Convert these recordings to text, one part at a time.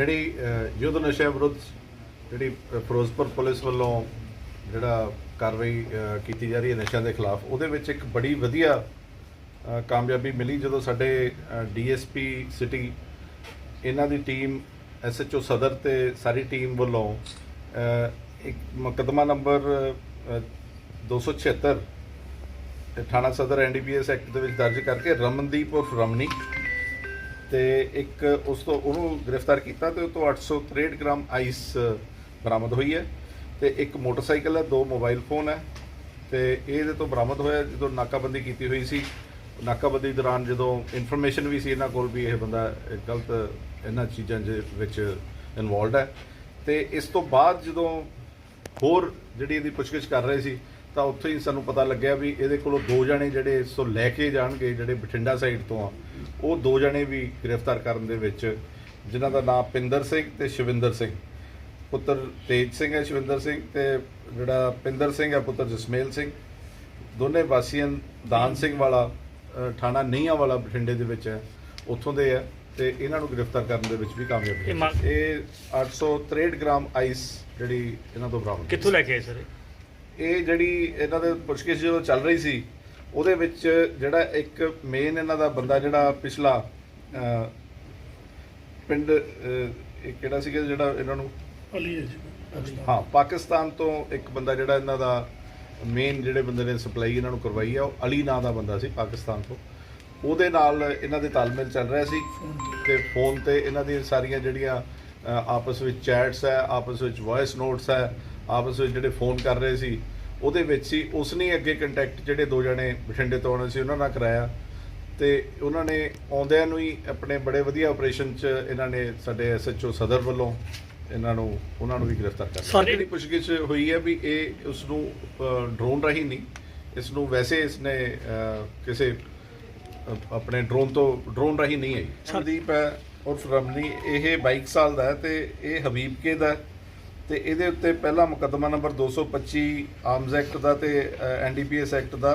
ਜਿਹੜੀ ਯੁੱਧ ਨਸ਼ਿਆਂ ਵਿਰੁੱਧ ਜਿਹੜੀ ਫਿਰੋਜ਼ਪੁਰ ਪੁਲਿਸ ਵੱਲੋਂ ਜਿਹੜਾ ਕਾਰਵਾਈ ਕੀਤੀ ਜਾ ਰਹੀ ਹੈ ਨਸ਼ਿਆਂ ਦੇ ਖਿਲਾਫ ਉਹਦੇ ਵਿੱਚ ਇੱਕ ਬੜੀ ਵਧੀਆ ਕਾਮਯਾਬੀ ਮਿਲੀ ਜਦੋਂ ਸਾਡੇ ਡੀਐਸਪੀ ਸਿਟੀ ਇਹਨਾਂ ਦੀ ਟੀਮ ਐਸਐਚਓ ਸਦਰ ਤੇ ਸਾਰੀ ਟੀਮ ਵੱਲੋਂ ਇੱਕ ਮੁਕੱਦਮਾ ਨੰਬਰ ਅ, 276 ਤੇ ਥਾਣਾ ਸਦਰ ਐਨਡੀਪੀਐਸ ਐਕਟ ਦੇ ਵਿੱਚ ਦਰਜ ਕਰਕੇ ਰਮਨਦੀਪ ਔਰ ਰਮਨੀ ਤੇ ਇੱਕ ਉਸ ਤੋਂ ਉਹਨੂੰ ਗ੍ਰਿਫਤਾਰ ਕੀਤਾ ਤੇ ਉਹ ਤੋਂ 863 ਗ੍ਰਾਮ ਆਈਸ ਬਰਾਮਦ ਹੋਈ ਹੈ। ਤੇ ਇੱਕ ਮੋਟਰਸਾਈਕਲ ਹੈ, ਦੋ ਮੋਬਾਈਲ ਫੋਨ ਹੈ। ਤੇ ਇਹਦੇ ਤੋਂ ਬਰਾਮਦ ਹੋਇਆ ਜਦੋਂ ਨਾਕਾਬੰਦੀ ਕੀਤੀ ਹੋਈ ਸੀ। ਨਾਕਾਬੰਦੀ ਦੌਰਾਨ ਜਦੋਂ ਇਨਫੋਰਮੇਸ਼ਨ ਵੀ ਸੀ ਇਹਨਾਂ ਕੋਲ ਵੀ ਇਹ ਬੰਦਾ ਗਲਤ ਇਹਨਾਂ ਚੀਜ਼ਾਂ ਦੇ ਵਿੱਚ ਇਨਵੋਲਡ ਹੈ। ਤੇ ਇਸ ਤੋਂ ਬਾਅਦ ਜਦੋਂ ਹੋਰ ਜਿਹੜੀ ਇਹਦੀ ਪੁੱਛਗਿੱਛ ਕਰ ਰਹੇ ਸੀ, ਤਾਂ ਉੱਥੇ ਹੀ ਸਾਨੂੰ ਪਤਾ ਲੱਗਿਆ ਵੀ ਇਹਦੇ ਕੋਲੋਂ ਦੋ ਜਣੇ ਜਿਹੜੇ ਸੋ ਲੈ ਕੇ ਜਾਣਗੇ, ਜਿਹੜੇ ਬਠਿੰਡਾ ਸਾਈਡ ਤੋਂ ਆ ਉਹ ਦੋ ਜਣੇ ਵੀ ਗ੍ਰਿਫਤਾਰ ਕਰਨ ਦੇ ਵਿੱਚ ਜਿਨ੍ਹਾਂ ਦਾ ਨਾਮ ਪਿੰਦਰ ਸਿੰਘ ਤੇ ਸ਼ਿਵਿੰਦਰ ਸਿੰਘ। ਪੁੱਤਰ ਤੇਜ ਸਿੰਘ ਹੈ ਸ਼ਿਵਿੰਦਰ ਸਿੰਘ ਤੇ ਜਿਹੜਾ ਪਿੰਦਰ ਸਿੰਘ ਹੈ ਪੁੱਤਰ ਜਸਮੇਲ ਸਿੰਘ। ਦੋਨੇ ਵਾਸੀਆਂ ਦਾਨ ਸਿੰਘ ਵਾਲਾ ਥਾਣਾ ਨੀਹਾਂ ਵਾਲਾ ਬਠਿੰਡੇ ਦੇ ਵਿੱਚ ਹੈ ਉੱਥੋਂ ਦੇ ਹੈ ਤੇ ਇਹਨਾਂ ਨੂੰ ਗ੍ਰਿਫਤਾਰ ਕਰਨ ਦੇ ਵਿੱਚ ਵੀ ਕਾਮਯਾਬ ਇਹ ਹੈ ਮੰਗ- ਇਹ 863 ਗ੍ਰਾਮ ਆਈਸ ਜਿਹੜੀ ਇਹਨਾਂ ਤੋਂ ਬਰਾਮਦ ਹੋਈ। ਕਿੱਥੋਂ ਲੈ ਕੇ ਆਏ ਸਰ? ਇਹ ਜਿਹੜੀ ਇਹਨਾਂ ਦੇ ਪੁੱਛਗਿੱਛ ਜਦੋਂ ਚੱਲ ਰਹੀ ਸੀ ਉਹਦੇ ਵਿੱਚ ਜਿਹੜਾ ਇੱਕ ਮੇਨ ਇਹਨਾਂ ਦਾ ਬੰਦਾ ਜਿਹੜਾ ਪਿਛਲਾ ਪਿੰਡ ਇਹ ਕਿਹੜਾ ਸੀਗਾ ਜਿਹੜਾ ਇਹਨਾਂ ਨੂੰ? ਅਲੀ ਹੈ ਜੀ। ਹਾਂ ਪਾਕਿਸਤਾਨ ਤੋਂ ਇੱਕ ਬੰਦਾ ਜਿਹੜਾ ਇਹਨਾਂ ਦਾ ਮੇਨ ਜਿਹੜੇ ਬੰਦੇ ਨੇ ਸਪਲਾਈ ਇਹਨਾਂ ਨੂੰ ਕਰਵਾਈ ਆ ਉਹ ਅਲੀ ਨਾਂ ਦਾ ਬੰਦਾ ਸੀ ਪਾਕਿਸਤਾਨ ਤੋਂ। ਉਹਦੇ ਨਾਲ ਇਹਨਾਂ ਦੇ ਤਾਲਮੇਲ ਚੱਲ ਰਿਹਾ ਸੀ ਤੇ ਫੋਨ ਤੇ ਇਹਨਾਂ ਦੀਆਂ ਸਾਰੀਆਂ ਜਿਹੜੀਆਂ ਆਪਸ ਵਿੱਚ ਚੈਟਸ ਹੈ ਆਪਸ ਵਿੱਚ ਵੌਇਸ ਨੋਟਸ ਹੈ ਆਪਸ ਵਿੱਚ ਜਿਹੜੇ ਫੋਨ ਕਰ ਰਹੇ ਸੀ ਉਹਦੇ ਵਿੱਚ ਹੀ ਉਸਨੇ ਅੱਗੇ ਕੰਟੈਕਟ ਜਿਹੜੇ ਦੋ ਜਣੇ ਬਠਿੰਡੇ ਤੋਂ ਆਉਣੇ ਸੀ ਉਹਨਾਂ ਨਾਲ ਕਰਾਇਆ। ਤੇ ਉਹਨਾਂ ਨੇ ਆਉਂਦਿਆਂ ਨੂੰ ਹੀ ਆਪਣੇ ਬੜੇ ਵਧੀਆ ਆਪਰੇਸ਼ਨ 'ਚ ਇਹਨਾਂ ਨੇ ਸਾਡੇ ਐਸਐਚਓ ਸਦਰ ਵੱਲੋਂ ਇਹਨਾਂ ਨੂੰ ਉਹਨਾਂ ਨੂੰ ਵੀ ਗ੍ਰਿਫਤਾਰ ਕਰ ਲਿਆ। ਜਿਹੜੀ ਪੁੱਛਗਿੱਛ ਹੋਈ ਹੈ ਵੀ ਇਹ ਉਸ ਨੂੰ ਡਰੋਨ ਰਾਹੀਂ ਨਹੀਂ ਇਸ ਨੂੰ ਵੈਸੇ ਇਸਨੇ ਅ, ਕਿਸੇ ਆਪਣੇ ਡਰੋਨ ਤੋਂ ਡਰੋਨ ਰਾਹੀਂ ਨਹੀਂ ਆਈ। ਸੰਦੀਪ ਹੈ ਉਰਫ ਰਮਨੀ ਇਹ 22 ਸਾਲ ਦਾ ਹੈ ਤੇ ਇਹ ਹਬੀਬਕੇ ਦਾ ਹੈ। ਤੇ ਇਹਦੇ ਉੱਤੇ ਪਹਿਲਾ ਮੁਕੱਦਮਾ ਨੰਬਰ 225 ਆਰਮਜ਼ ਐਕਟ ਦਾ ਤੇ ਐਨਡੀਪੀਐਸ ਐਕਟ ਦਾ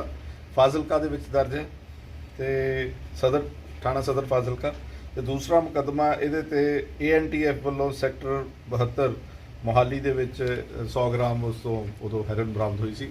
ਫਾਜ਼ਿਲਕਾ ਦੇ ਵਿੱਚ ਦਰਜ ਹੈ। ਤੇ ਸਦਰ, ਥਾਣਾ ਸਦਰ ਫਾਜ਼ਿਲਕਾ। ਤੇ ਦੂਸਰਾ ਮੁਕੱਦਮਾ ਇਹਦੇ ਤੇ ਏਐਨਟੀਐਫ ਵੱਲੋਂ ਸੈਕਟਰ 72 ਮੋਹਾਲੀ ਦੇ ਵਿੱਚ 100 ਗ੍ਰਾਮ ਉਸ ਤੋਂ ਉਦੋਂ ਹੈਰੋਇਨ ਬਰਾਮਦ ਹੋਈ ਸੀ।